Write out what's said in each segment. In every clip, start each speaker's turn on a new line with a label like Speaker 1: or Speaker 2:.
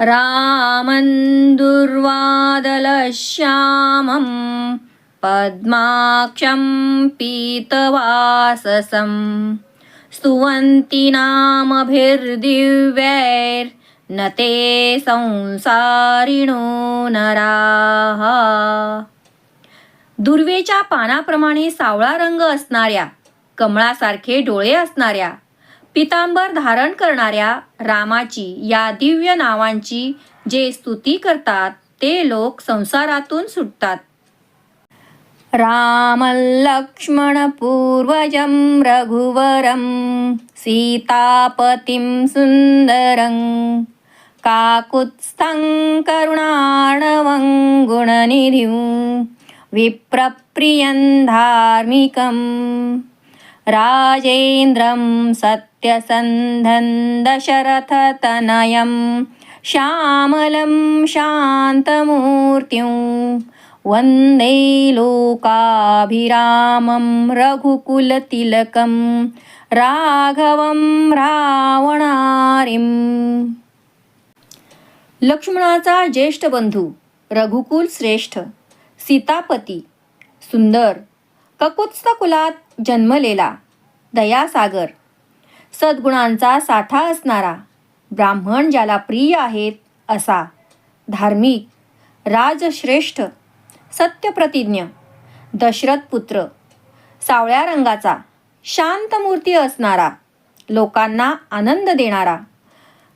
Speaker 1: रामं दुर्वादलश्यामं पद्माक्षं पीतवाससं। स्तुवन्ति नामभिर्दिव्यैर्न ते संसारिणो नराः। दुर्वेच्या पानाप्रमाणे सावळा रंग असणाऱ्या कमळासारखे डोळे असणाऱ्या पितांबर धारण करणाऱ्या रामाची या दिव्य नावांची जे स्तुती करतात ते लोक संसारातून सुटतात. रामलक्ष्मणपूर्वजं रघुवरं सीतापतिं सुन्दरं काकुत्स्थं करुणाणवं गुणनिधिं विप्रप्रियं धार्मिकम्। राजेन्द्रं सत्यसन्धं दशरथतनयं श्यामलं शान्तमूर्त्युं वन्दे लोकाभिरामं रघुकुलतिलकं राघवं रावणारिम्। लक्ष्मणाचा ज्येष्ठ बंधू रघुकुल श्रेष्ठ सीतापती सुंदर ककुत्स्थ कुलात जन्मलेला दयासागर. सद्गुणांचा साठा असणारा ब्राह्मण ज्याला प्रिय आहेत असा धार्मिक राजश्रेष्ठ सत्यप्रतिज्ञ दशरथ पुत्र सावळ्या रंगाचा शांतमूर्ती असणारा लोकांना आनंद देणारा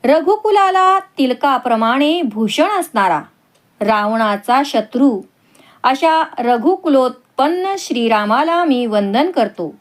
Speaker 1: रघुकुलाला तिलकाप्रमाणे भूषण असणारा रावणाचा शत्रू अशा रघुकुलोत उत्पन्न श्रीरामाला मी वंदन करतो.